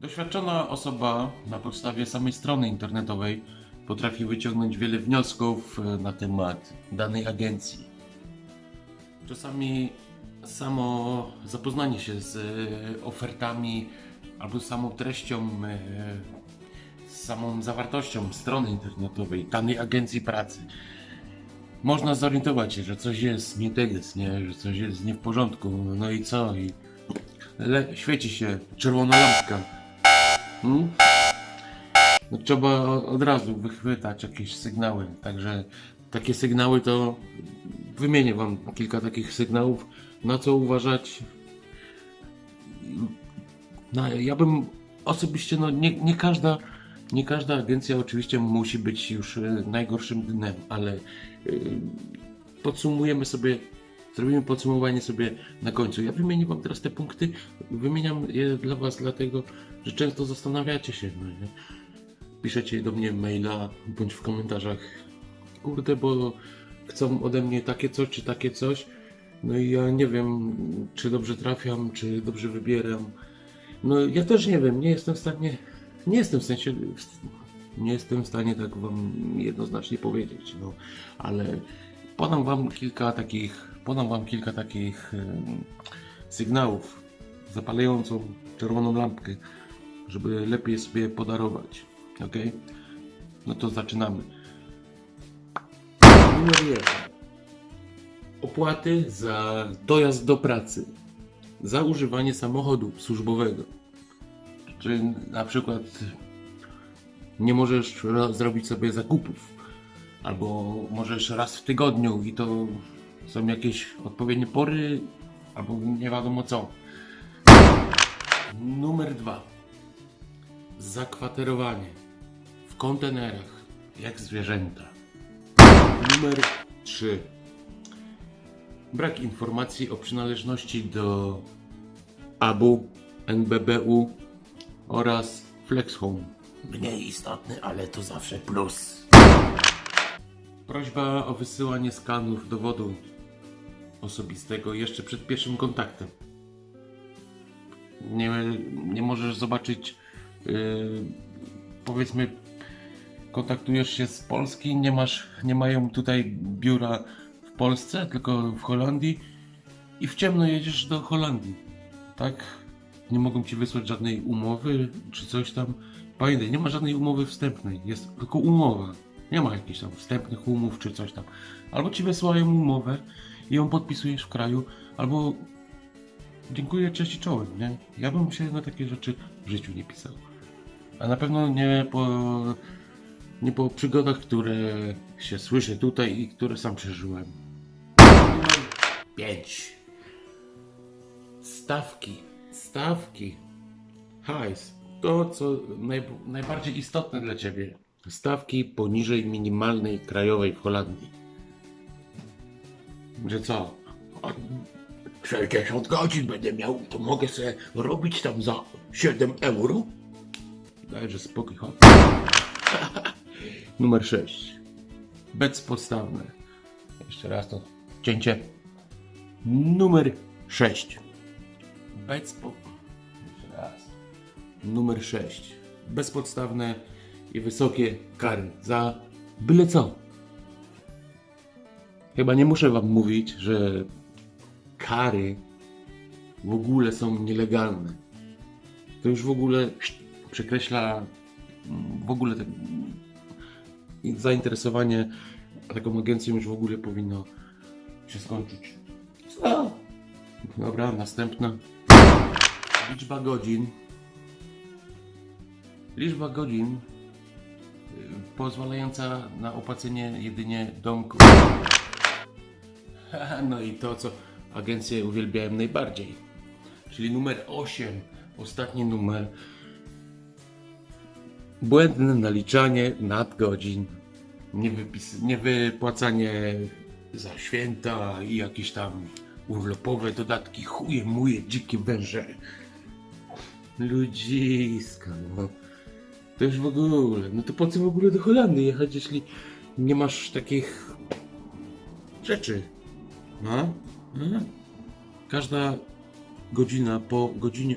Doświadczona osoba na podstawie samej strony internetowej potrafi wyciągnąć wiele wniosków e, na temat danej agencji. Czasami samo zapoznanie się z e, ofertami albo samą treścią, e, samą zawartością strony internetowej danej agencji pracy można zorientować się, że coś jest nie tak jest, nie? że coś jest nie w porządku. No i co? I le- świeci się czerwona lampka. Hmm? No, trzeba od razu wychwytać jakieś sygnały. Także takie sygnały to wymienię Wam kilka takich sygnałów, na co uważać. No, ja bym osobiście, no nie, nie każda. Nie każda agencja oczywiście musi być już e, najgorszym dnem, ale e, podsumujemy sobie, zrobimy podsumowanie sobie na końcu. Ja wymienię Wam teraz te punkty, wymieniam je dla Was dlatego, że często zastanawiacie się, no nie? piszecie do mnie maila bądź w komentarzach, kurde, bo chcą ode mnie takie coś czy takie coś, no i ja nie wiem, czy dobrze trafiam, czy dobrze wybieram. No ja też nie wiem, nie jestem w stanie, nie jestem w sensie, nie jestem w stanie tak wam jednoznacznie powiedzieć, no, ale podam wam kilka takich, podam wam kilka takich sygnałów, zapalającą czerwoną lampkę, żeby lepiej sobie podarować, ok? No to zaczynamy. Numer jeden. Opłaty za dojazd do pracy, za używanie samochodu służbowego. Czy na przykład nie możesz ro- zrobić sobie zakupów, albo możesz raz w tygodniu i to są jakieś odpowiednie pory, albo nie wiadomo co. Numer dwa. Zakwaterowanie w kontenerach, jak zwierzęta. Numer 3. Brak informacji o przynależności do ABU, NBBU oraz FlexHome. Mniej istotny, ale to zawsze plus. Prośba o wysyłanie skanów dowodu osobistego jeszcze przed pierwszym kontaktem. Nie, nie możesz zobaczyć, yy, powiedzmy, kontaktujesz się z Polski, nie masz, nie mają tutaj biura w Polsce, tylko w Holandii i w ciemno jedziesz do Holandii, tak? Nie mogą ci wysłać żadnej umowy czy coś tam. Pamiętaj, nie ma żadnej umowy wstępnej, jest tylko umowa. Nie ma jakichś tam wstępnych umów czy coś tam. Albo ci wysyłają umowę i ją podpisujesz w kraju, albo dziękuję, cześć i czołem, nie? Ja bym się na takie rzeczy w życiu nie pisał. A na pewno nie po, nie po przygodach, które się słyszy tutaj i które sam przeżyłem. Numer 5. Stawki. Stawki. Hajs. To, co naj, najbardziej istotne dla Ciebie. Stawki poniżej minimalnej krajowej w Holandii. Że co? A 60 godzin będę miał, to mogę sobie robić tam za 7 euro? Dajże spokój, chodź. Numer 6. Bec podstawne. Jeszcze raz to cięcie. Numer 6. Bec po... Jeszcze raz. Numer 6. Bezpodstawne i wysokie kary za byle co. Chyba nie muszę wam mówić, że kary w ogóle są nielegalne. To już w ogóle przekreśla mm, w ogóle mm, zainteresowanie taką agencją już w ogóle powinno się skończyć. Co? Dobra, następna. Liczba godzin. Liczba godzin pozwalająca na opłacenie jedynie domku. No i to, co agencje uwielbiałem najbardziej. Czyli numer 8, ostatni numer. Błędne naliczanie nadgodzin. Niewypis- niewypłacanie za święta i jakieś tam urlopowe dodatki. Chuje, muje, dzikie węże. Ludziska, no. To już w ogóle. No to po co w ogóle do Holandii jechać, jeśli nie masz takich rzeczy? No? no. Każda godzina po godzinie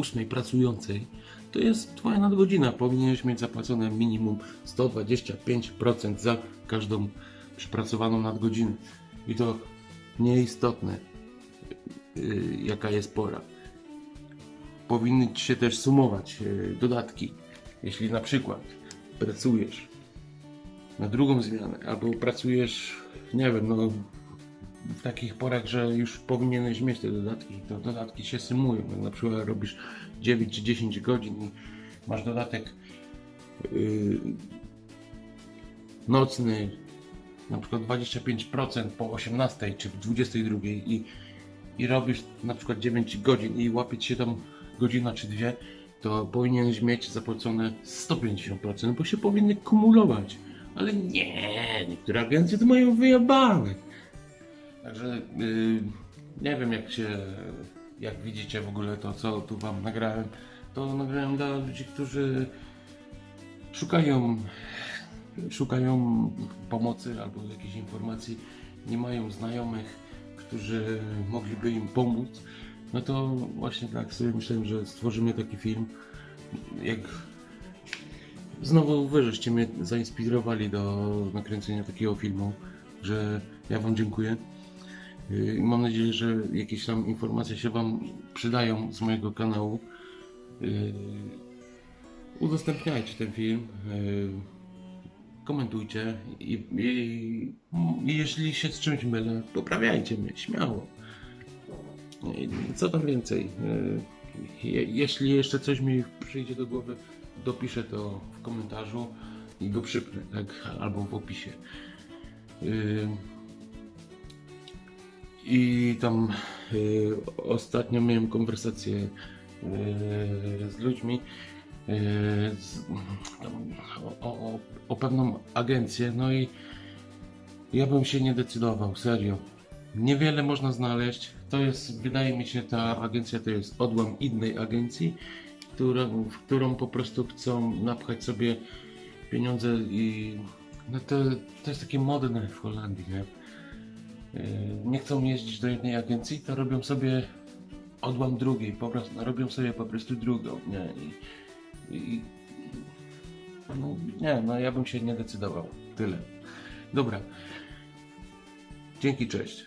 8 pracującej, to jest twoja nadgodzina. Powinieneś mieć zapłacone minimum 125% za każdą przepracowaną nadgodzinę. I to nieistotne, yy, jaka jest pora. Powinny ci się też sumować yy, dodatki. Jeśli na przykład pracujesz na drugą zmianę, albo pracujesz, nie wiem, no w takich porach, że już powinieneś mieć te dodatki, to dodatki się sumują. Jak na przykład robisz 9 czy 10 godzin i masz dodatek yy, nocny, na przykład 25% po 18 czy 22 i, i robisz na przykład 9 godzin i łapie się tam godzina czy dwie, to powinieneś mieć zapłacone 150%, bo się powinny kumulować. Ale nie, niektóre agencje to mają wyjebane. Także yy, nie wiem jak się, jak widzicie w ogóle to co tu wam nagrałem, to nagrałem dla ludzi, którzy szukają, szukają pomocy albo jakiejś informacji, nie mają znajomych, którzy mogliby im pomóc. No to właśnie tak sobie myślałem, że stworzymy taki film, jak Znowu wy żeście mnie zainspirowali do nakręcenia takiego filmu, że ja wam dziękuję. I Mam nadzieję, że jakieś tam informacje się wam przydają z mojego kanału. Yy, Udostępniajcie ten film. yy, Komentujcie i, i, i jeśli się z czymś mylę, poprawiajcie mnie, śmiało. Co tam więcej? je- Jeśli jeszcze coś mi przyjdzie do głowy, dopiszę to w komentarzu i go przypnę, tak? Albo w opisie. Yy, I tam yy, ostatnio miałem konwersację z ludźmi z, tam, o, o, o pewną agencję, no i ja bym się nie decydował, serio. Niewiele można znaleźć. To jest, wydaje mi się, ta agencja to jest odłam innej agencji, w którą po prostu chcą napchać sobie pieniądze i no to, to jest takie modne w Holandii, nie? Yy, Nie chcą jeździć do jednej agencji, to robią sobie odłam drugiej, po prostu, no, robią sobie po prostu drugą, nie? I, i, no, nie, no ja bym się nie decydował. Tyle. Dobra. Dzięki, cześć.